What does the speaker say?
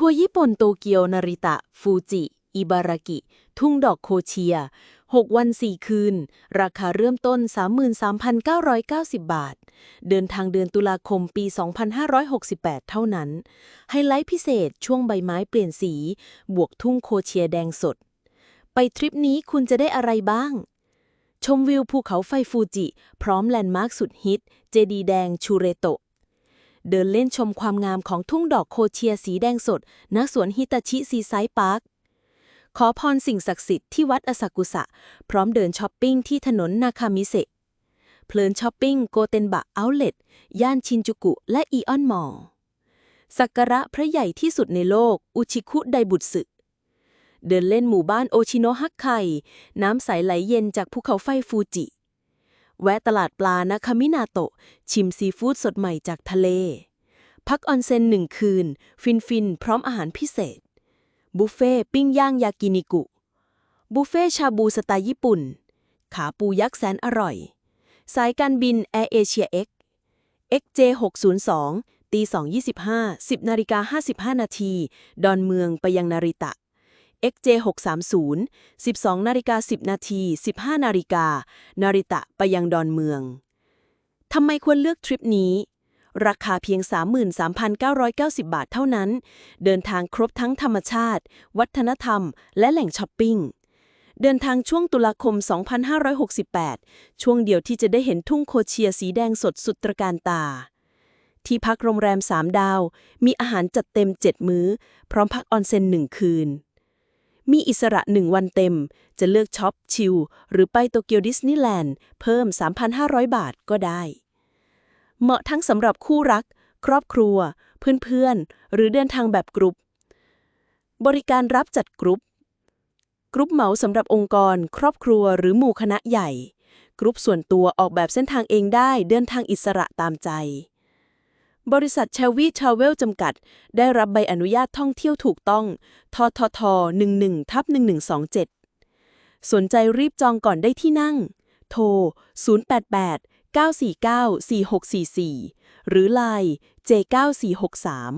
ทัวร์ญี่ปุ่นโตเกียวนาริตะ ฟูจิ อิบารากิ ทุ่งดอกโคเชีย 6 วัน 4 คืน ราคาเริ่มต้น 33,990 บาท เดินทางเดือนตุลาคมปี 2568 เท่านั้น ไฮไลท์พิเศษช่วงใบไม้เปลี่ยนสี บวกทุ่งโคเชียแดงสด ไปทริปนี้คุณจะได้อะไรบ้างชมวิวภูเขาไฟฟูจิ พร้อมแลนด์มาร์คสุดฮิต เจดีย์แดงชูเรโตะ เดินเล่นชมความงามของทุ่งดอกโคเชียสีแดงสด ณ สวนฮิตาชิซีไซด์พาร์ค ขอพรสิ่งศักดิ์สิทธิ์ที่วัดอาซากุสะ พร้อมเดินช้อปปิ้งที่ถนนนาคามิเซะเพลินช้อปปิ้งโกเตนบะเอาท์เล็ตย่านชินจูกุ และอีออนมอลล์สักการะพระใหญ่ที่สุดในโลก อุชิคุไดบุตสึเดินเล่นหมู่บ้านโอชิโนฮักไค น้ำใสไหลเย็นจากภูเขาไฟฟูจิ แวะตลาดปลานาคามินาโตะ ชิมซีฟู้ดสดใหม่จากทะเล พักออนเซ็นหนึ่งคืน ฟินฟินๆพร้อมอาหารพิเศษ บุฟเฟ่ปิ้งย่างยากินิกุ บุฟเฟ่ชาบูสไตล์ญี่ปุ่น ขาปูยักษ์แสนอร่อย สายการบินแอร์เอเชีย X XJ 602 ตี225 10นาฬิกา55 นาที ดอนเมืองไปยังนาริตะ XJ 630 12นาฬิกา10 นาที 15 นาฬิกา นาริตะไปยังดอนเมือง ทำไมควรเลือกทริปนี้ ราคาเพียง 33,990 บาทเท่านั้น เดินทางครบทั้งธรรมชาติ วัฒนธรรม และแหล่งช้อปปิ้ง เดินทางช่วงตุลาคม 2568 ช่วงเดียวที่จะได้เห็นทุ่งโคเชียสีแดงสดสุดตรการตา ที่พักโรงแรม 3 ดาว มีอาหารจัดเต็ม 7 มื้อ พร้อมพักออนเซ็นหนึ่งคืนมีอิสระหนึ่งวันเต็ม จะเลือกช็อปชิลหรือไปโตเกียวดิสนีย์แลนด์เพิ่ม 3,500 บาทก็ได้ เหมาะทั้งสำหรับคู่รัก ครอบครัว เพื่อนๆ หรือเดินทางแบบกรุ๊ป บริการรับจัดกรุ๊ป กรุ๊ปเหมาสำหรับองค์กร ครอบครัว หรือหมู่คณะใหญ่ กรุ๊ปส่วนตัวออกแบบเส้นทางเองได้เดินทางอิสระตามใจ บริษัทเชลวีทราเวลจำกัด ได้รับใบอนุญาตท่องเที่ยวถูกต้อง ททท11ทับ1127 สนใจรีบจองก่อนได้ที่นั่ง โทร 088 949 4644 หรือ Line J9463